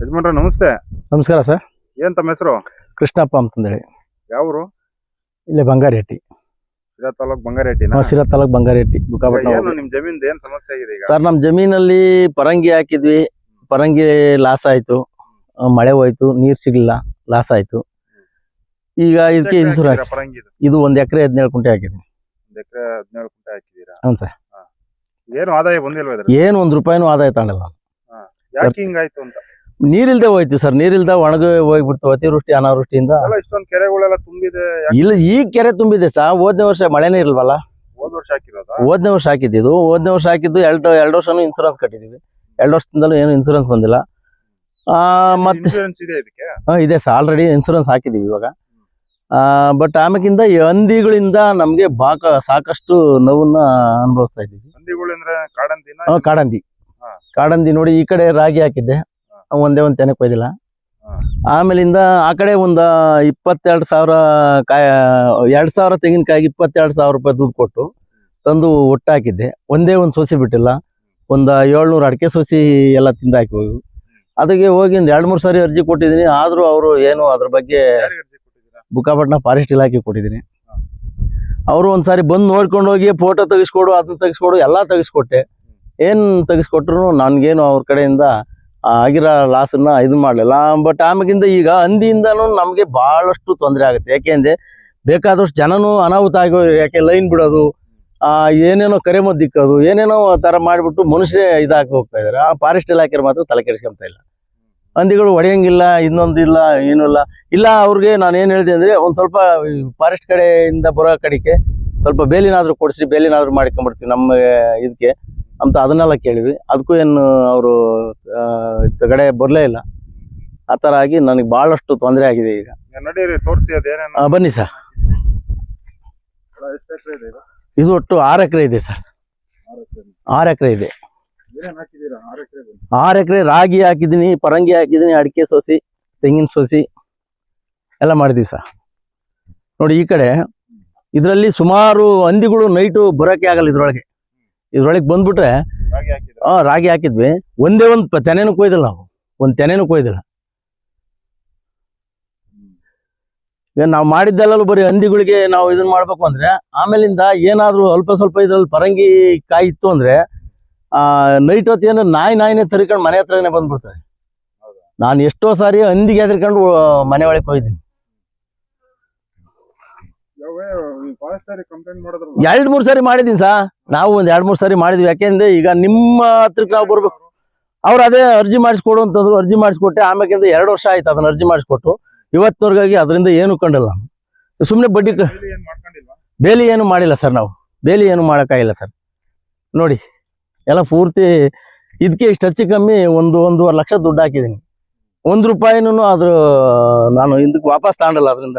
ಯಜಮಾನ್ರ ನಮಸ್ತೆ. ನಮಸ್ಕಾರ ಸರ್. ಏನ್ ತಮ್ಮ ಹೆಸರು? ಕೃಷ್ಣಪ್ಪ ಅಂತಂದೇಳಿ. ಯಾವ್ರು? ಇಲ್ಲೇ ಬಂಗಾರಹಟ್ಟಿ. ಸಿರಾ ತಾಲೂಕ್ ಬಂಗಾರೆಡ್ಡಿನ ನಾವು ಸಿರಾ ತಾಲೂಕ್ ಬಂಗಾರಹಟ್ಟಿ ಬುಕ್ಕಾಪಟ್ನ ಏನು ನಿಮ್ ಜಮೀನ್ ಏನ್ ಸಮಸ್ಯೆ ಆಗಿದೆ ಈಗ? ಸರ್ ನಮ್ಮ ಜಮೀನಲ್ಲಿ ಪರಂಗಿ ಹಾಕಿದ್ವಿ. ಪರಂಗಿ ಲಾಸ್ ಆಯ್ತು. ಆ, ಮಳೆ ಹೋಯ್ತು. ನೀರ್ ಸಿಗ್ಲಿಲ್ಲ. ಲಾಸ್ ಆಯ್ತು. ಈಗ ಇದಕ್ಕೆ ಇನ್ಸೂರ್ ಹಾಕಿ ಹಾಕಿದ್ದೀರಾ ಇದು? ಒಂದ್ ಎಕರೆ ಹದಿನೇಳು ಕುಂಟೆ ಹಾಕಿದ್ವಿ ಒಂದ್ ಎಕರೆ ಹದಿನೇಳು ಕುಂಟೆ ಹಾಕಿದೀರಾ ಹ್ಞೂ ಸರ್. ಏನು ಆದಾಯ ಬಂದಿಲ್ವಾ ಏನು ಒಂದ್ ರೂಪಾಯಿನೂ ಆದಾಯ ತಗೊಂಡಿಲ್ಲ. ಯಾಕೆ ಹಿಂಗಾಯ್ತು ಅಂತ? ನೀರಿಲ್ದೆ ಹೋಯ್ತು ಸರ್ ನೀರಿಲ್ದ ಒಣಗ ಹೋಗ್ಬಿಡ್ತು ಅತಿವೃಷ್ಟಿ ಅನಾವೃಷ್ಟಿಯಿಂದ. ಇಷ್ಟೊಂದು ಕೆರೆಗಳೆಲ್ಲ ತುಂಬಿದೆ ಇಲ್ಲ ಈ ಕೆರೆ ತುಂಬಿದೆ ಸರ್. ಹೋದ್ನೇ ವರ್ಷ ಮಳೆನೇ ಇಲ್ವಲ್ಲ ಹೋದ್ ವರ್ಷ ಹಾಕಿರೋದಾ? ಹೋದ್ನೇ ವರ್ಷ ಹಾಕಿದ್ದು. ಹೋದ್ನೇ ವರ್ಷ ಹಾಕಿದ್ದು ಎರಡು ಎರಡು ವರ್ಷನೂ ಇನ್ಸೂರೆನ್ಸ್ ಕಟ್ಟಿದೀವಿ. ಎರಡು ವರ್ಷದಿಂದಲೂ ಏನು ಇನ್ಸೂರೆನ್ಸ್ ಬಂದಿಲ್ಲ. ಆ, ಮತ್ತೆ ಇದೆ ಇದಕ್ಕೆ? ಹಾ, ಇದೆ ಸರ್. ಆಲ್ರೆಡಿ ಇನ್ಸೂರೆನ್ಸ್ ಹಾಕಿದೀವಿ ಇವಾಗ. ಬಟ್ ಆಮೇಕಿಂದ ಈ ಹಂದಿಗಳಿಂದ ನಮ್ಗೆ ಬಾಕ ಸಾಕಷ್ಟು ನೋವನ್ನ ಅನುಭವಿಸ್ತಾ ಇದ್ದೀವಿ. ಹಂದಿಗಳು ಅಂದ್ರೆ ಕಾಡಂದಿ. ಕಾಡಂದಿ ನೋಡಿ ಈ ಕಡೆ ರಾಗಿ ಹಾಕಿದ್ದೆ. ಒಂದೇ ಒಂದು ತೆನೆ ಕೊಯ್ದಿಲ್ಲ ಆಮೇಲಿಂದ ಆ ಕಡೆ ಒಂದು ಇಪ್ಪತ್ತೆರಡು ಸಾವಿರ ಕಾಯ ಎರಡು ಸಾವಿರ ತೆಂಗಿನಕಾಯಿಗೆ ಇಪ್ಪತ್ತೆರಡು ಸಾವಿರ ರೂಪಾಯಿ ದುಡ್ಡು ಕೊಟ್ಟು ತಂದು ಒಟ್ಟು ಹಾಕಿದ್ದೆ ಒಂದೇ ಒಂದು ಸೊಸಿ ಬಿಟ್ಟಿಲ್ಲ. ಒಂದು ಏಳ್ನೂರು ಅಡಿಕೆ ಸೊಸಿ ಎಲ್ಲ ತಿಂದ ಹಾಕಿ ಹೋಗಿ ಅದಕ್ಕೆ ಹೋಗಿ ಒಂದು ಎರಡು ಮೂರು ಸಾರಿ ಅರ್ಜಿ ಕೊಟ್ಟಿದ್ದೀನಿ. ಆದ್ರೂ ಅವರು ಏನು ಅದ್ರ ಬಗ್ಗೆ ಬುಕ್ಕಾಪಟ್ನ ಫಾರೆಸ್ಟ್ ಇಲಾಖೆ ಕೊಟ್ಟಿದ್ದೀನಿ. ಅವರು ಒಂದ್ಸಾರಿ ಬಂದು ನೋಡ್ಕೊಂಡು ಹೋಗಿ ಫೋಟೋ ತೆಗಿಸ್ಕೊಡು ಅದನ್ನ ತೆಗಿಸ್ಕೊಡು ಎಲ್ಲ ತೆಗಿಸ್ಕೊಟ್ಟೆ. ಏನು ತೆಗಿಸ್ಕೊಟ್ರು ನನಗೇನು ಅವ್ರ ಕಡೆಯಿಂದ ಆಗಿರೋ ಲಾಸನ್ನ ಇದು ಮಾಡಲಿಲ್ಲ. ಬಟ್ ಆಮೇಲಿಂದ ಈಗ ಹಂದಿಯಿಂದನೂ ನಮಗೆ ಬಹಳಷ್ಟು ತೊಂದರೆ ಆಗುತ್ತೆ. ಯಾಕೆಂದ್ರೆ ಬೇಕಾದಷ್ಟು ಜನನು ಅನಾಹುತ ಆಗೋ ಯಾಕೆ ಲೈನ್ ಬಿಡೋದು, ಆ, ಏನೇನೋ ಕರೆ ಮದ್ದಿಕ್ಕೋದು ಏನೇನೋ ತರ ಮಾಡಿಬಿಟ್ಟು ಮನುಷ್ಯ ಇದಾಗಿ ಹೋಗ್ತಾ ಇದಾರೆ. ಆ ಫಾರೆಸ್ಟ್ ಇಲಾಖೆ ಮಾತ್ರ ತಲೆ ಕೆಡಿಸ್ಕೊಂತ ಇಲ್ಲ. ಹಂದಿಗಳು ಹೊಡೆಯಂಗಿಲ್ಲ ಇನ್ನೊಂದಿಲ್ಲ ಏನೂ ಇಲ್ಲ. ಇಲ್ಲ, ಅವ್ರಿಗೆ ನಾನು ಏನು ಹೇಳಿದೆ ಅಂದ್ರೆ ಒಂದ್ ಸ್ವಲ್ಪ ಫಾರೆಸ್ಟ್ ಕಡೆಯಿಂದ ಬರೋ ಕಡೆಗೆ ಸ್ವಲ್ಪ ಬೇಲಿನಾದ್ರೂ ಕೊಡಿಸಿ, ಬೇಲಿನಾದ್ರೂ ಮಾಡ್ಕೊಂಡ್ಬಿಡ್ತೀವಿ ನಮ್ಮ ಇದಕ್ಕೆ. ಅಂತ ಅದನ್ನೆಲ್ಲ ಕೇಳಿವಿ ಅದಕ್ಕೂ ಏನು ಅವರು ಕಡೆ ಬರಲೇ ಇಲ್ಲ. ಆ ಥರ ಆಗಿ ನನಗೆ ಭಾಳಷ್ಟು ತೊಂದರೆ ಆಗಿದೆ ಈಗ. ನಡೀರಿ ತೋರಿಸಿ ಅದೇನೇನು ಬನ್ನಿ ಸರ್. ಇದೆ ಒಟ್ಟು ಆರು ಎಕರೆ ಇದೆ ಸರ್. ಆರು ಎಕರೆ ಇದೆ. ಎಕರೆ ಆರು ಎಕರೆ ರಾಗಿ ಹಾಕಿದ್ದೀನಿ ಪರಂಗಿ ಹಾಕಿದ್ದೀನಿ ಅಡಿಕೆ ಸೋಸಿ ತೆಂಗಿನ ಸೋಸಿ ಎಲ್ಲ ಮಾಡಿದೀವಿ ಸರ್. ನೋಡಿ ಈ ಕಡೆ ಇದರಲ್ಲಿ ಸುಮಾರು ಹಂದಿಗಳು ನೈಟು ಬರೋಕೆ ಆಗಲ್ಲ ಇದ್ರೊಳಗೆ. ಇದ್ರೊಳಗೆ ಬಂದ್ಬಿಟ್ರೆ ಆ ರಾಗಿ ಹಾಕಿದ್ವಿ. ಒಂದೇ ಒಂದು ತೆನೆನೂ ಕೊಯ್ದಿಲ್ಲ ನಾವು. ಒಂದ್ ತೆನೆನೂ ಕೊಯ್ದಿಲ್ಲ. ಈಗ ನಾವು ಮಾಡಿದ್ದೆಲ್ಲ ಬರೀ ಹಂದಿಗಳಿಗೆ ನಾವು ಇದನ್ನ ಮಾಡ್ಬೇಕು ಅಂದ್ರೆ ಆಮೇಲಿಂದ ಏನಾದ್ರೂ ಅಲ್ಪ ಸ್ವಲ್ಪ ಇದ್ರಲ್ಲಿ ಪರಂಗಿ ಕಾಯಿ ಇತ್ತು ಅಂದ್ರೆ ಆ ನೈಟ್ ಹೊತ್ತು ಏನು ನಾಯಿ ನಾಯಿನೇ ತರಿಕೊಂಡು ಮನೆ ಹತ್ರನೇ ಬಂದ್ಬಿಡ್ತವೆ ಹೌದಾ? ನಾನು ಎಷ್ಟೋ ಸಾರಿ ಹಂದಿಗೆ ಹೆದರ್ಕೊಂಡು ಮನೆ ಒಳಗೆ ಹೋಗಿದ್ದೀನಿ ಫಾರೆಸ್ಟ್ ಕಂಪ್ಲೇಂಟ್ ಮಾಡಿದ್ರು ಎರಡ್ ಮೂರ್ ಸಾರಿ ಮಾಡಿದೀನಿ ಸಾ. ನಾವು ಒಂದ್ ಎರಡ್ ಮೂರ್ ಸಾರಿ ಮಾಡಿದ್ವಿ. ಯಾಕೆಂದ್ರೆ ಈಗ ನಿಮ್ಮ ಹತ್ರಕ್ಕೆ ನಾವು ಬರ್ಬೇಕು. ಅವ್ರು ಅದೇ ಅರ್ಜಿ ಮಾಡಿಸ್ಕೊಡು ಅಂತಂದ್ರು ಅರ್ಜಿ ಮಾಡಿಸ್ಕೊಟ್ಟೆ ಆಮೇಲೆ ಎರಡು ವರ್ಷ ಆಯ್ತು ಅದನ್ನ ಅರ್ಜಿ ಮಾಡಿಸ್ಕೊಟ್ಟು. ಇವತ್ತಿನವರೆಗಾಗಿ ಅದರಿಂದ ಏನು ಕಂಡಿಲ್ಲ. ಸುಮ್ನೆ ಸುಮ್ಮನೆ ಬಡ್ಡಿ ಕ- ಬೇಲಿ ಏನ್ ಬೇಲಿ ಏನು ಮಾಡಿಲ್ಲ ಸರ್ ನಾವು. ಬೇಲಿ ಏನು ಮಾಡೋಕ್ಕಾಗಿಲ್ಲ ಸರ್. ನೋಡಿ ಎಲ್ಲ ಪೂರ್ತಿ ಇದಕ್ಕೆ ಇಷ್ಟು ಹೆಚ್ಚು ಕಮ್ಮಿ ಒಂದು ಒಂದೂವರೆ ಲಕ್ಷ ದುಡ್ಡು ಹಾಕಿದ್ದೀನಿ ಒಂದು ರೂಪಾಯಿನೂ ಅದ್ರ ನಾನು ಹಿಂದಕ್ಕೆ ವಾಪಸ್ ತಗೊಂಡಲ್ಲ ಅದರಿಂದ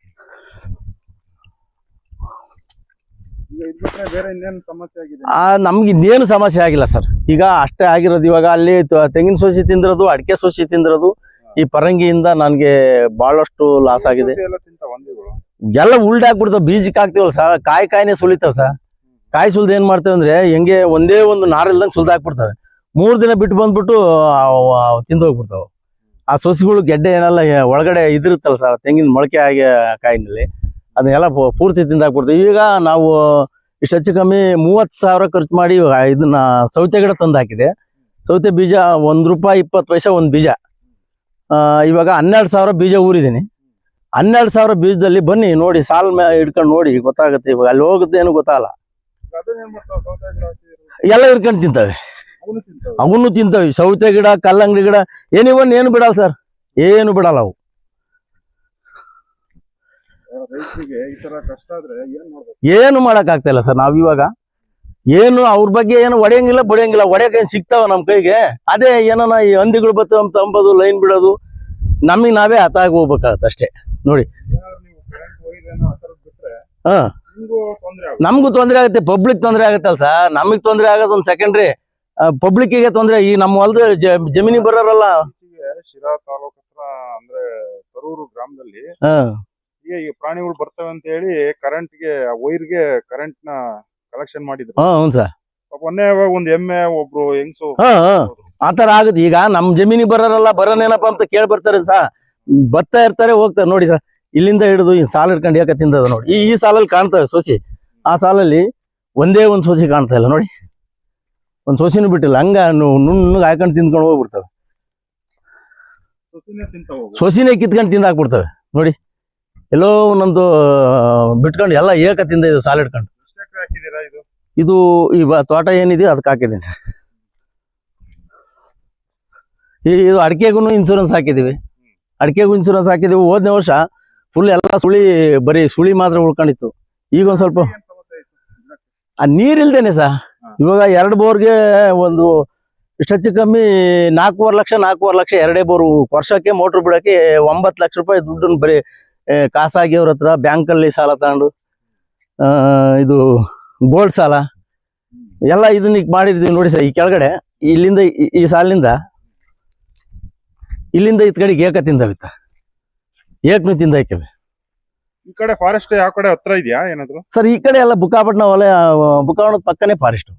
ಈಗ ಇದ್ ಬಿಟ್ರೆ ಬೇರೆ ಇನ್ನೇನ್ ಸಮಸ್ಯೆ ಆಗಿದೆ? ಆ ನಮ್ಗೆ ಇನ್ನೇನು ಸಮಸ್ಯೆ ಆಗಿಲ್ಲ ಸರ್. ಈಗ ಅಷ್ಟೇ ಆಗಿರೋದು. ಇವಾಗ ಅಲ್ಲಿ ತ- ತೆಂಗಿನ ಸೋಸಿ ತಿಂದಿರೋದು ಅಡಿಕೆ ಸೋಸಿ ತಿಂದಿರೋದು ಈ ಪರಂಗಿಯಿಂದ ನನಗೆ ಬಹಳಷ್ಟು ಲಾಸ್ ಆಗಿದೆ. ಸಸಿ ಎಲ್ಲ ಉಲ್ಡ್ ಹಾಕ್ಬಿಡ್ತಾವ ಬೀಜಕ್ಕೆ ಹಾಕ್ತಿವಲ್ಲ ಸರ್. ಕಾಯಿ ಕಾಯಿನೇ ಸುಲಿತಾವ ಸರ್. ಕಾಯಿ ಸುಲ್ದ ಏನ್ ಮಾಡ್ತೇವೆ ಅಂದ್ರೆ ಹೆಂಗೆ ಒಂದೇ ಒಂದು ನಾರಿಲ್ದಂಗೆ ಸುಲ್ದ ಹಾಕ್ಬಿಡ್ತವೆ ಮೂರ್ ದಿನ ಬಿಟ್ಟು ಬಂದ್ಬಿಟ್ಟು ತಿಂದು ಹೋಗ್ಬಿಡ್ತಾವ. ಆ ಸೊಸಿಗಳು ಗೆಡ್ಡೆ ಏನಲ್ಲ ಒಳಗಡೆ ಇದಿರುತ್ತಲ್ಲ ಸರ್ ತೆಂಗಿನ ಮೊಳಕೆ ಆಗಿ ಕಾಯಿನಲ್ಲಿ. ಅದನ್ನೆಲ್ಲ ಪೂರ್ತಿ ತಿಂದಾಕ್ಬಿಡ್ತೀವಿ. ಈಗ ನಾವು ಇಷ್ಟು ಹೆಚ್ಚು ಕಮ್ಮಿ ಮೂವತ್ತು ಸಾವಿರ ಖರ್ಚು ಮಾಡಿ ಇದನ್ನ ಸೌತೆ ಗಿಡ ತಂದು ಹಾಕಿದೆ ಸೌತೆ ಬೀಜ ಒಂದು ರೂಪಾಯಿ ಇಪ್ಪತ್ತು ಪೈಸೆ ಒಂದು ಬೀಜ. ಆ, ಇವಾಗ ಹನ್ನೆರಡು ಸಾವಿರ ಬೀಜ ಊರಿದ್ದೀನಿ. ಹನ್ನೆರಡು ಸಾವಿರ ಬೀಜದಲ್ಲಿ ಬನ್ನಿ ನೋಡಿ ಸಾಲ ಮೇಲೆ ಹಿಡ್ಕೊಂಡು ನೋಡಿ ಗೊತ್ತಾಗುತ್ತೆ ಇವಾಗ. ಅಲ್ಲಿ ಗೊತ್ತಾಗಲ್ಲ ಅದನ್ನ ಏನ್ ಹಾಕಿದ್ರು ಎಲ್ಲ ಹಿಡ್ಕೊಂಡು ತಿಂತವೆ. ಅವನು ತಿಂತಾವೆ. ಅವನು ತಿಂತವೆ. ಸೌತೆ ಗಿಡ ಕಲ್ಲಂಗಡಿ ಗಿಡ ಏನಿವನ್ ಏನು ಬಿಡಲ್ಲ ಸರ್. ಏನು ಬಿಡಲ್ಲ ಅವು. ರೈತರಿಗೆ ಈ ತರ ಕಷ್ಟ ಆದ್ರೆ ಏನ್ ಮಾಡ್ಬೇಕು? ಏನು ಮಾಡಕ್ ಆಗ್ತಾ ಇಲ್ಲ ಸರ್ ನಾವ್ ಇವಾಗ ಏನು ಅವ್ರ ಬಗ್ಗೆ ಏನು ಒಡೆಯಂಗಿಲ್ಲ ಬಡಿಯಂಗಿಲ್ಲ. ಒಡೆಯಕ್ಕೆ ಏನ್ ಸಿಗ್ತಾವ ನಮ್ ಕೈಗೆ? ಅದೇ ಏನನ ಈ ಹಂದಿಗಳು ಬತ್ತು ಅಂತ ಅಂಬೋದು ಲೈನ್ ಬಿಡೋದು ನಮಗೆ ನಾವೇ ಹತಾಗಿ ಹೋಗ್ಬೇಕಾಗತ್ತೆ ಅಷ್ಟೇ. ನೋಡಿ. ನೀವು ಕರೆಂಟ್ ಹೋಗಿದ್ದೇನೋ ಆ ಥರದ್ ಬಿಟ್ರೆ ಹಾ. ನಿಮ್ಗೂ ತೊಂದ್ರೆ ಆಗುತ್ತೆ. ನಮಗೂ ತೊಂದರೆ ಆಗುತ್ತೆ ಪಬ್ಲಿಕ್ ತೊಂದರೆ ಆಗುತ್ತಲ್ಲ ಸರ್. ನಮಗ್ ತೊಂದರೆ ಆಗೋದು ಒಂದು ಸೆಕೆಂಡ್ರಿ ಗೆ ತೊಂದರೆ ಈ ನಮ್ಮ ಹೊಲದ ಜಮೀನಿಗೆ ಬರೋರಲ್ಲ. ಇತ್ತೀಚೆಗೆ ಶಿರಾ ತಾಲೂಕ್ ಹತ್ರ ಅಂದ್ರೆ ತರೂರು ಗ್ರಾಮದಲ್ಲಿ ಹಾ. ಈ ಪ್ರಾಣಿಗಳು ಬರ್ತವೆ ಅಂತ ಹೇಳಿ ಕರೆಂಟ್ಗೆ ವೈರ್ಗೆ ಕರೆಂಟ್ನ ಕಲೆಕ್ಷನ್ ಮಾಡಿದ್ರು. ಹಾ ಹ್ಞೂ ಸರ್ ಮೊನ್ನೆ ಇವಾಗ ಒಂದ್ ಎಮ್ಮೆ ಒಬ್ರು ಹೆಂಗ್ಸು ಹಾ ಹಾ. ಆ ಆಗುತ್ತೆ ಈಗ ನಮ್ ಜಮೀನಿಗೆ ಬರೋರಲ್ಲ ಬರೋನೇನಪ್ಪ ಅಂತ ಕೇಳಿ ಬರ್ತಾರೆ ಸಾ ಬರ್ತಾ ಇರ್ತಾರೆ ಹೋಗ್ತಾರೆ. ನೋಡಿ ಸರ್ ಇಲ್ಲಿಂದ ಹಿಡಿದು ಈ ಸಾಲ ಹಿಡ್ಕೊಂಡು ಯಾಕೆ ತಿಂದದ ನೋಡಿ. ಈ ಈ ಸಾಲಲ್ಲಿ ಕಾಣ್ತವೆ ಸೊಸಿ. ಆ ಸಾಲಲ್ಲಿ ಒಂದೇ ಒಂದು ಸೊಸಿ ಕಾಣ್ತಾ ಇಲ್ಲ ನೋಡಿ. ಒಂದ್ ಸೋಸಿನೂ ಬಿಟ್ಟಿಲ್ಲ. ಹಂಗ ನುಣ್ಣಗೆ ಹಾಕೊಂಡು ತಿಂದ್ಕೊಂಡು ಹೋಗ್ಬಿಡ್ತವೆ. ಸೊಸಿನೇ ಕಿತ್ಕೊಂಡು ತಿಂದು ಹಾಕ್ಬಿಡ್ತವೆ. ನೋಡಿ. ಎಲ್ಲೋ ಒಂದೊಂದು ಬಿಟ್ಕೊಂಡು ಎಲ್ಲ ಏಕತಿಂದ ಇದು ಸಾಲ ಇಟ್ಕೊಂಡು ಇದು ಈ ತೋಟ ಏನಿದೆ ಅದಕ್ಕೆ ಹಾಕಿದ್ದೀನಿ ಸರ್. ಇದು ಅಡಿಕೆಗೂ ಇನ್ಸೂರೆನ್ಸ್ ಹಾಕಿದ್ದೀವಿ. ಅಡಿಕೆಗೂ ಇನ್ಸೂರೆನ್ಸ್ ಹಾಕಿದೀವಿ ಹೋದನೇ ವರ್ಷ ಫುಲ್ ಎಲ್ಲ ಸುಳಿ, ಬರೀ ಸುಳಿ ಮಾತ್ರ ಉಳ್ಕೊಂಡಿತ್ತು. ಈಗ ಒಂದ್ ಸ್ವಲ್ಪ ಆ, ನೀರಿಲ್ದೇನೆ ಸರ್. ಇವಾಗ ಎರಡು ಬೋರ್ಗೆ ಒಂದು ಇಷ್ಟು ಕಮ್ಮಿ ನಾಲ್ಕೂವರೆ ಲಕ್ಷ ನಾಲ್ಕೂವರೆ ಲಕ್ಷ ಎರಡೇ ಬೋರ್ ವರ್ಷಕ್ಕೆ ಮೋಟ್ರ್ ಬಿಡೋಕ್ಕೆ ಒಂಬತ್ತು ಲಕ್ಷ ರೂಪಾಯಿ ದುಡ್ಡನ್ನು ಬರೀ ಆ, ಖಾಸಗಿ ಅವ್ರ ಹತ್ರ ಬ್ಯಾಂಕಲ್ಲಿ ಸಾಲ ತಗೊಂಡು ಇದು ಗೋಲ್ಡ್ ಸಾಲ ಎಲ್ಲ ಇದನ್ನ ಈಗ ಮಾಡಿರ್ತೀವಿ ನೋಡಿ ಸರ್ ಈ ಕೆಳಗಡೆ ಇಲ್ಲಿಂದ ಈ- ಸಾಲಿನಿಂದ ಇಲ್ಲಿಂದ ಇತ್ ಕಡೆಗೆ ಏಕ ತಿಂದವಿತ್ತ ಏಕ್ನು ತಿಂದಾಕ್ಯವೆ ಈ ಕಡೆ ಫಾರೆಸ್ಟ್ ಯಾವ ಕಡೆ ಹತ್ರ ಇದೆಯಾ ಏನಾದ್ರು? ಸರ್ ಈ ಕಡೆ ಎಲ್ಲ ಬುಕ್ಕಾಪಟ್ಟಣ ವಲಯ ಬುಕ್ಕಾವಣದ ಪಕ್ಕನೇ ಫಾರೆಸ್ಟ್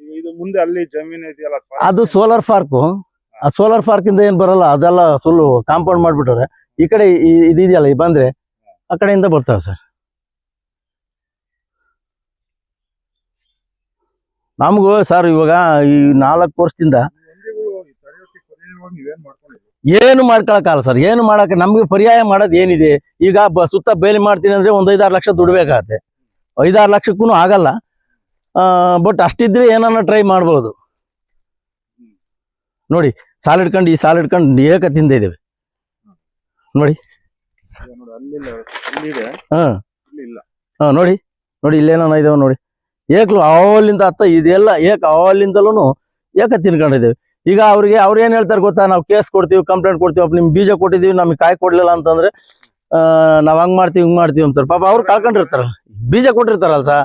ಇದು ಮುಂದೆ ಅಲ್ಲಿ ಜಮೀನ್ ಇದೆಯಲ್ಲ ಅದು ಸೋಲಾರ್ ಪಾರ್ಕ್ ಆ ಸೋಲಾರ್ ಪಾರ್ಕ್ ಇಂದ ಏನ್ ಬರಲ್ಲ ಅದೆಲ್ಲ ಸುಳ್ಳು ಕಾಂಪೌಂಡ್ ಮಾಡ್ಬಿಟ್ಟವ್ರೆ. ಈ ಕಡೆ ಇದೆಯಲ್ಲ ಈ ಬಂದ್ರೆ ಆ ಕಡೆಯಿಂದ ಬರ್ತಾವೆ ಸರ್. ನಮಗೂ ಸರ್ ಇವಾಗ ಈ ನಾಲ್ಕು ವರ್ಷದಿಂದ ಏನು ಮಾಡ್ಕೊಳಕ್ಕಾಗಲ್ಲ ಸರ್, ಏನು ಮಾಡಕ್ಕೆ ನಮ್ಗೆ ಪರ್ಯಾಯ ಮಾಡೋದು ಏನಿದೆ? ಈಗ ಸುತ್ತ ಬೇಲಿ ಮಾಡ್ತೀನಿ ಅಂದ್ರೆ ಒಂದ್ ಐದಾರು ಲಕ್ಷ ದುಡ್ಬೇಕಾಗತ್ತೆ ಐದಾರು ಲಕ್ಷಕ್ಕೂ ಆಗಲ್ಲ. ಬಟ್ ಅಷ್ಟಿದ್ರೆ ಏನನ್ನ ಟ್ರೈ ಮಾಡ್ಬೋದು. ನೋಡಿ, ಸಾಲ ಹಿಡ್ಕೊಂಡು ಈ ಸಾಲ ಹಿಡ್ಕೊಂಡು ಏಕ ತಿಂದಿದ್ದೇವೆ ನೋಡಿ. ಹಾ. ಹಾ ನೋಡಿ. ನೋಡಿ ಇಲ್ಲೇನ ಇದಾವ ನೋಡಿ. ಏಕ್ಲು ಅವಲಿಂದ ಅತ್ತ ಇದೆಲ್ಲ ಏಕ ಅವಲಿಂದಲೂ ಏಕ ತಿನ್ಕೊಂಡಿದ್ದೇವೆ. ಈಗ ಅವ್ರಿಗೆ ಅವ್ರು ಏನ್ ಹೇಳ್ತಾರೆ ಗೊತ್ತಾ? ನಾವು ಕೇಸ್ ಕೊಡ್ತೀವಿ ಕಂಪ್ಲೇಂಟ್ ಕೊಡ್ತೀವಿ ನಿಮ್ ಬೀಜ ಕೊಟ್ಟಿದೀವಿ ನಮಗೆ ಕಾಯಿ ಕೊಡ್ಲಿಲ್ಲ ಅಂತಂದ್ರೆ ಆ, ನಾವ್ ಹಂಗ್ ಮಾಡ್ತೀವಿ ಹಿಂಗ್ ಮಾಡ್ತೀವಿ ಅಂತಾರೆ. ಪಾಪ ಅವ್ರು ಕಳ್ಕೊಂಡಿರ್ತಾರ ಬೀಜ ಕೊಟ್ಟಿರ್ತಾರಲ್ಲ ಸಾ.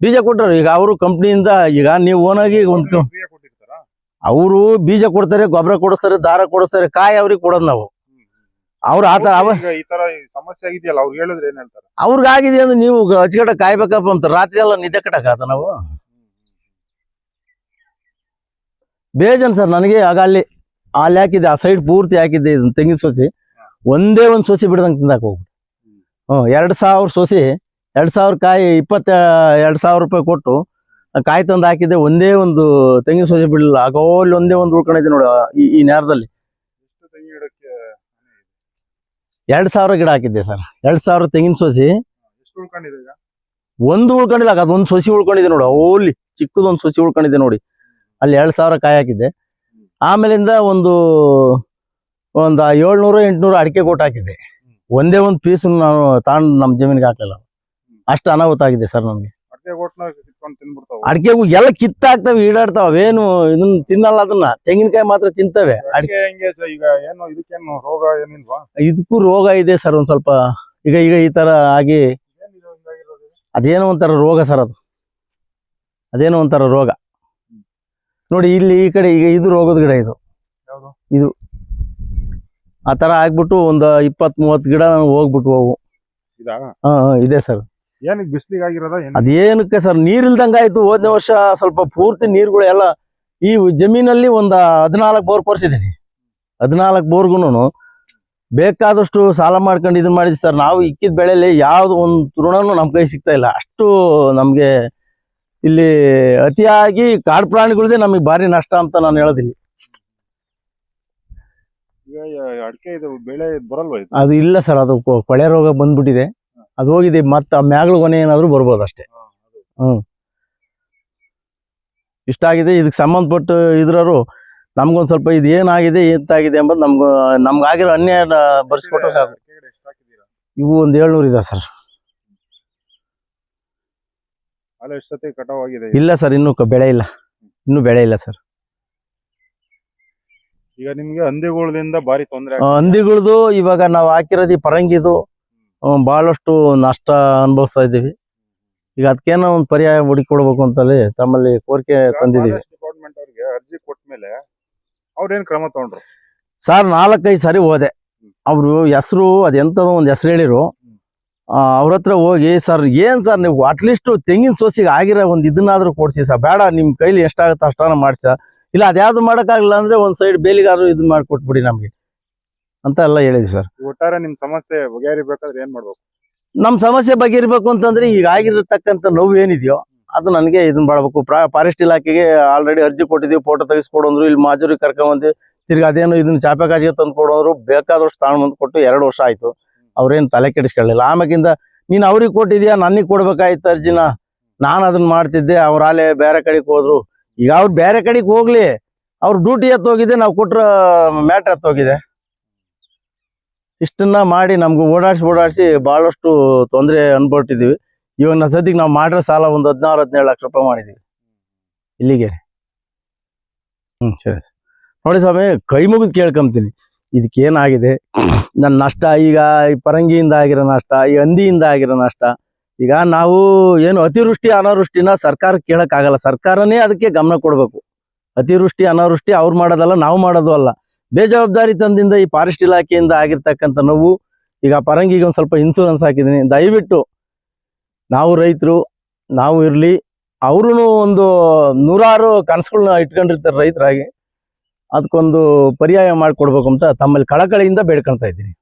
ಬೀಜ ಕೊಟ್ಟರು. ಈಗ ಅವರು ಕಂಪ್ನಿಯಿಂದ ಈಗ ನೀವು ಓನಾಗಿ ಒಂದು ಅವರು ಬೀಜ ಕೊಡ್ತಾರೆ ಗೊಬ್ಬರ ಕೊಡಿಸ್ತಾರೆ ದಾರ ಕೊಡಿಸ್ತಾರೆ ಕಾಯಿ ಅವ್ರಿಗೆ ಕೊಡೋದು ನಾವು. ಅವ್ರು ಆತರ ಅವ ಈಗ ಈ ತರ ಈ ಸಮಸ್ಯೆ ಆಗಿದೆಯಲ್ಲ ಅವ್ರು ಹೇಳಿದ್ರೆ ಏನ್ ಹೇಳ್ತಾರೆ? ಅವ್ರಿಗಾಗಿದೆ ಅಂದ್ರೆ ನೀವು ಅಚ್ಚುಕಟ್ಟ ಕಾಯ್ಬೇಕಪ್ಪ ಅಂತ ರಾತ್ರಿ ಎಲ್ಲ ನಿದ್ದೆ ಕಟ್ಟಕ್ಕಾತ ನಾವು? ಬೇಜನ್ ಸರ್ ನನಗೆ ಆಗ ಅಲ್ಲಿ ಅಲ್ಲಿ ಹಾಕಿದ್ದೆ ಆ ಸೈಡ್ ಪೂರ್ತಿ ಹಾಕಿದ್ದೆ ಇದನ್ನ ತೆಂಗಿನ ಸೊಸಿ. ಒಂದೇ ಒಂದು ಸೊಸಿ ಬಿಡ್ದಂಗೆ ತಿಂದಾಕ ಹೋಗ್ಬಿಟ್ಟು ಹ್ಮ್. ಎರಡ್ ಸಾವಿರ ಸೊಸಿ ಎರಡ್ ಸಾವಿರ ಕಾಯಿ ಇಪ್ಪತ್ತ ಎರಡ್ ಸಾವಿರ ರೂಪಾಯಿ ಕೊಟ್ಟು ಕಾಯಿ ತಂದು ಹಾಕಿದ್ದೆ ಒಂದೇ ಒಂದು ತೆಂಗಿನ ಸೊಸಿ ಬಿಡಲಿಲ್ಲ. ಆಗೋಲ್ಲಿ ಒಂದೇ ಒಂದು ಉಳ್ಕೊಂಡಿದ್ದೆ ನೋಡು ಈ ಈ ನೇರದಲ್ಲಿ ಎಷ್ಟು ತೆಂಗಿನ ಗಿಡಕ್ಕೆ ಎರಡ್ ಸಾವಿರ ಗಿಡ ಹಾಕಿದ್ದೆ ಸರ್. ಎರಡ್ ಸಾವಿರ ತೆಂಗಿನ ಸೊಸಿ. ಒಂದು ಉಳ್ಕೊಂಡಿಲ್ಲ ಅದೊಂದು ಸೊಸಿ ಉಳ್ಕೊಂಡಿದೆ ನೋಡಿ. ಓಲಿ ಚಿಕ್ಕದೊಂದು ಸೊಸಿ ಉಳ್ಕೊಂಡಿದೆ ನೋಡಿ. ಅಲ್ಲಿ ಎರಡ್ ಸಾವಿರ ಕಾಯಿ ಹಾಕಿದ್ದೆ. ಆಮೇಲಿಂದ ಒಂದು ಒಂದು ಏಳ್ನೂರು ಎಂಟ್ನೂರು ಅಡಿಕೆ ಕೊಟ್ಟು ಹಾಕಿದ್ದೆ. ಒಂದೇ ಒಂದು ಪೀಸ್ ನಾನು ತಾಂಡ್ ನಮ್ಮ ಜಮೀನಿಗೆ ಹಾಕ್ಲಿಲ್ಲ. ಅಷ್ಟು ಅನಾಹುತ ಆಗಿದೆ ಸರ್ ನಮ್ಗೆ. ಅಡಿಕೆಗೂ ಎಲ್ಲ ಕಿತ್ತಾಕ್ತವೆ ಈಡಾಡ್ತಾವ ಅವೇನು ಇದನ್ನ ತಿನ್ನಲ್ಲ ಅದನ್ನ. ತೆಂಗಿನಕಾಯಿ ಮಾತ್ರ ತಿಂತವೆ. ಅಡಿಕೆ ಹೆಂಗೆ ಸ- ಈಗ ಏನು ಇದಕ್ಕೇನು ರೋಗ ಏನಿಲ್ವಾ? ಇದಕ್ಕೂ ರೋಗ ಇದೆ ಸರ್ ಒಂದ್ ಸ್ವಲ್ಪ. ಈಗ ಈಗ ಈ ತರ ಆಗಿ? ಅದೇನೋ ಒಂಥರ ರೋಗ ಸರ್ ಅದು. ಅದೇನೋ ಒಂಥರ ರೋಗ. ನೋಡಿ ಇಲ್ಲಿ ಈ ಕಡೆ ಈಗ ಇದು ರೋಗದ ಗಿಡ ಇದು. ಇದು. ಆ ತರ ಆಗ್ಬಿಟ್ಟು ಒಂದ್ ಇಪ್ಪತ್ ಮೂವತ್ ಗಿಡ ಹೋಗ್ಬಿಟ್ಟು ಹಾ ಹಾ, ಇದೆ ಸರ್. ಏನಕ್ಕೆ ಬಿಸಿಲಿಗೆ ಆಗಿರೋದ ಅದೇನಕ್ಕೆ ಸರ್ ನೀರ್ ಇಲ್ದಂಗ ಆಯ್ತು. ಹೋದ್ನ ವರ್ಷ ಸ್ವಲ್ಪ ಪೂರ್ತಿ ನೀರ್ಗಳು ಎಲ್ಲ ಈ ಜಮೀನಲ್ಲಿ ಒಂದ್ ಹದಿನಾಲ್ಕು ಬೋರ್ ಕೊರ್ಸಿದ್ದೀನಿ. ಹದಿನಾಲ್ಕು ಬೋರ್ಗುನು ಬೇಕಾದಷ್ಟು ಸಾಲ ಮಾಡ್ಕೊಂಡು ಇದನ್ನ ಮಾಡಿದ್ವಿ ಸರ್. ನಾವು ಇಕ್ಕಿದ ಬೆಳೆಯಲ್ಲಿ ಯಾವ್ದು ಒಂದು ತೃಣನು ನಮ್ಮ ಕೈ ಸಿಗ್ತಾ ಇಲ್ಲ. ಅಷ್ಟು ನಮಗೆ ಇಲ್ಲಿ ಅತಿಯಾಗಿ ಕಾಡು ಪ್ರಾಣಿಗಳದೇ ನಮಗೆ ಭಾರಿ ನಷ್ಟ ಅಂತ ನಾನು ಹೇಳೋದಿಲ್ಲ. ಅಡಿಕೆ ಇದು ಬೆಳೆ ಬರಲ್ವ ಅದು ಇಲ್ಲ ಸರ್ ಅದು ಕೊಳೆ ರೋಗ ಬಂದ್ಬಿಟ್ಟಿದೆ. ಅದು ಹೋಗಿದೆ ಮತ್ತೆ ಆ ಮ್ಯಾಗಳ ಕೊನೆ ಏನಾದ್ರು ಬರ್ಬೋದು ಅಷ್ಟೇ. ಇಷ್ಟಾಗಿದೆ ಇದಕ್ಕೆ ಸಂಬಂಧಪಟ್ಟು ಇದ್ರವರು ನಮ್ಗೊಂದ್ ಸ್ವಲ್ಪ ಇದು ಏನಾಗಿದೆ ಎಂತಾಗಿದೆ ಎಂಬುದು ನಮ್ಗೆ ನಮ್ಗಾಗಿರೋ ಅನ್ಯಾಯ ಬರ್ಸ್ಕೊಟ್ರೆ ಸಾಕು. ಹಾಕಿದ್ದೀರಾ? ಇವು ಒಂದ್ ಏಳ್ನೂರು ಇದೆ ಸರ್. ಇಲ್ಲ ಸರ್ ಇನ್ನು ಬೆಳೆ ಇಲ್ಲ. ಇನ್ನು ಬೆಳೆ ಇಲ್ಲ ಸರ್. ಈಗ ನಿಮ್ಗೆ ಹಂದಿಗಳಿಂದ ಬಾರಿ ತೊಂದರೆ ಹಂದಿಗಳದು ಹಂದಿಗಳ್ದು ಇವಾಗ ನಾವು ಹಾಕಿರೋದು ಈ ಪರಂಗಿದು ಬಹಳಷ್ಟು ನಷ್ಟ ಅನುಭವಿಸ್ತಾ ಇದ್ದೀವಿ. ಈಗ ಅದಕ್ಕೇನೋ ಒಂದು ಪರ್ಯಾಯ ಹುಡುಕೊಡ್ಬೇಕು ಅಂತಲ್ಲಿ ತಮ್ಮಲ್ಲಿ ಕೋರಿಕೆ ತಂದಿದ್ದೀವಿ. ಡಿಪಾರ್ಟ್ಮೆಂಟ್ ಅವ್ರಿಗೆ ಅರ್ಜಿ ಕೊಟ್ಮೇಲೆ ಅವ್ರೇನು ಕ್ರಮ ತಗೊಂಡ್ರು? ಸರ್ ನಾಲ್ಕೈದು ಸಾರಿ ಹೋದೆ. ಅವರು ಹೆಸರು ಅದೆಂತ ಒಂದು ಹೆಸರು ಹೇಳಿರು. ಅವ್ರ ಹತ್ರ ಹೋಗಿ ಸರ್ ಏನ್ ಸರ್ ನೀವು ಅಟ್ಲೀಸ್ಟ್ ತೆಂಗಿನ ಸೋಸಿಗೆ ಆಗಿರೋ ಒಂದು ಇದನ್ನಾದರೂ ಕೊಡ್ಸಿ ಸರ್. ಬೇಡ ನಿಮ್ ಕೈಲಿ ಎಷ್ಟಾಗುತ್ತೆ ಅಷ್ಟಾನ ಮಾಡ್ಸ ಇಲ್ಲ ಅದ್ಯಾವ್ದು ಮಾಡೋಕ್ಕಾಗಲ್ಲ ಅಂದ್ರೆ ಒಂದ್ ಸೈಡ್ ಬೇಲಿಗಾದ್ರು ಇದು ಮಾಡ್ಕೊಟ್ಬಿಡಿ ನಮ್ಗೆ. ಅಂತ ಎಲ್ಲ ಹೇಳಿದ್ವಿ ಸರ್. ಒಟ್ಟಾರೆ ನಿಮ್ ಸಮಸ್ಯೆ ಬಗೆಹರಿಬೇಕಾದ್ರೆ ಏನ್ ಮಾಡ್ಬೇಕು? ನಮ್ ಸಮಸ್ಯೆ ಬಗೆಹರಿಬೇಕು ಅಂತಂದ್ರೆ ಈಗ ಆಗಿರತಕ್ಕಂತ ನೋವು ಏನಿದೆಯೋ ಅದು ನನಗೆ ಇದನ್ನ ಮಾಡ್ಬೇಕು. ಫಾರೆಸ್ಟ್ ಇಲಾಖೆಗೆ ಆಲ್ರೆಡಿ ಅರ್ಜಿ ಕೊಟ್ಟಿದ್ದೀವಿ ಫೋಟೋ ತೆಗಿಸ್ಕೊಡು ಅಂದ್ರು ಇಲ್ಲಿ ಮಾಜೂರಿ ಕರ್ಕೊಂಬಂದು ತಿರ್ಗಿ ಅದೇನು ಇದನ್ನ ಚಾಪೆ ಕಾಜಿಗೆ ತಂದು ಕೊಡೋರು ಬೇಕಾದಷ್ಟು ತಗೊಂಡ್ಬಂದು ಕೊಟ್ಟು ಎರಡು ವರ್ಷ ಆಯ್ತು. ಅವ್ರೇನು ತಲೆ ಕೆಡಿಸ್ಕೊಳ್ಳಿಲ್ಲ. ಆಮೇಕಿಂದ ನೀನು ಅವ್ರಿಗೆ ಕೊಟ್ಟಿದ್ಯಾ ನನಗೆ ಕೊಡ್ಬೇಕಾಯ್ತು ಅರ್ಜಿನ? ನಾನು ಅದನ್ನ ಮಾಡ್ತಿದ್ದೆ ಅವ್ರ ಆಲೆ ಬೇರೆ ಕಡೆಗೆ ಹೋದ್ರು. ಈಗ ಅವ್ರು ಬೇರೆ ಕಡೆಗೆ ಹೋಗ್ಲಿ. ಅವ್ರ ಡ್ಯೂಟಿ ಎತ್ತೋಗಿದೆ ನಾವು ಕೊಟ್ರ ಮ್ಯಾಟ್ರ್ ಎತ್ತೋಗಿದೆ ಇಷ್ಟನ್ನ ಮಾಡಿ ನಮ್ಗೆ ಓಡಾಡ್ಸಿ ಓಡಾಡ್ಸಿ ಬಹಳಷ್ಟು ತೊಂದರೆ ಅನ್ಬಿಟ್ಟಿದ್ದೀವಿ ಇವಾಗ ನಾ ಸದ್ಯಕ್ಕೆ ನಾವು ಮಾಡಿರೋ ಸಾಲ ಒಂದು ಹದಿನಾರು, ಹದಿನೇಳು ಲಕ್ಷ ರೂಪಾಯಿ ಮಾಡಿದೀವಿ. ಇಲ್ಲಿಗೆ. ಹ್ಞೂ ಸರಿ, ಸರ್. ನೋಡಿ ಸ್ವಾಮಿ, ಕೈ ಮುಗಿದು ಕೇಳ್ಕೊಂತೀನಿ ಇದಕ್ಕೇನಾಗಿದೆ ನನ್ನ ನಷ್ಟ, ಈಗ ಈ ಪರಂಗಿಯಿಂದ ಆಗಿರೋ ನಷ್ಟ, ಈ ಹಂದಿಯಿಂದ ಆಗಿರೋ ನಷ್ಟ. ಈಗ ನಾವು ಏನು ಅತಿವೃಷ್ಟಿ, ಅನಾವೃಷ್ಟಿನ ಸರ್ಕಾರ ಕೇಳೋಕ್ಕಾಗಲ್ಲ. ಸರ್ಕಾರನೇ ಅದಕ್ಕೆ ಗಮನ ಕೊಡಬೇಕು. ಅತಿವೃಷ್ಟಿ, ಅನಾವೃಷ್ಟಿ ಅವ್ರು ಮಾಡೋದಲ್ಲ, ನಾವು ಮಾಡೋದು ಅಲ್ಲ. ಬೇಜವಾಬ್ದಾರಿ ತಂದಿಂದ ಈ ಫಾರೆಸ್ಟ್ ಇಲಾಖೆಯಿಂದ ಆಗಿರ್ತಕ್ಕಂಥ ನೋವು, ಈಗ ಪರಂಗಿಗೆ ಒಂದು ಸ್ವಲ್ಪ ಇನ್ಸೂರೆನ್ಸ್ ಹಾಕಿದ್ದೀನಿ. ದಯವಿಟ್ಟು ನಾವು ರೈತರು, ನಾವು ಇರಲಿ. ಅವರು ಒಂದು ನೂರಾರು ಕನಸುಗಳನ್ನ ಇಟ್ಕೊಂಡಿರ್ತಾರೆ ರೈತರಾಗಿ. ಅದಕ್ಕೊಂದು ಪರ್ಯಾಯ ಮಾಡಿಕೊಡ್ಬೇಕು ಅಂತ ತಮ್ಮಲ್ಲಿ ಕಳಕಳಿಯಿಂದ ಬೇಡ್ಕೊಳ್ತಾ ಇದ್ದೀನಿ.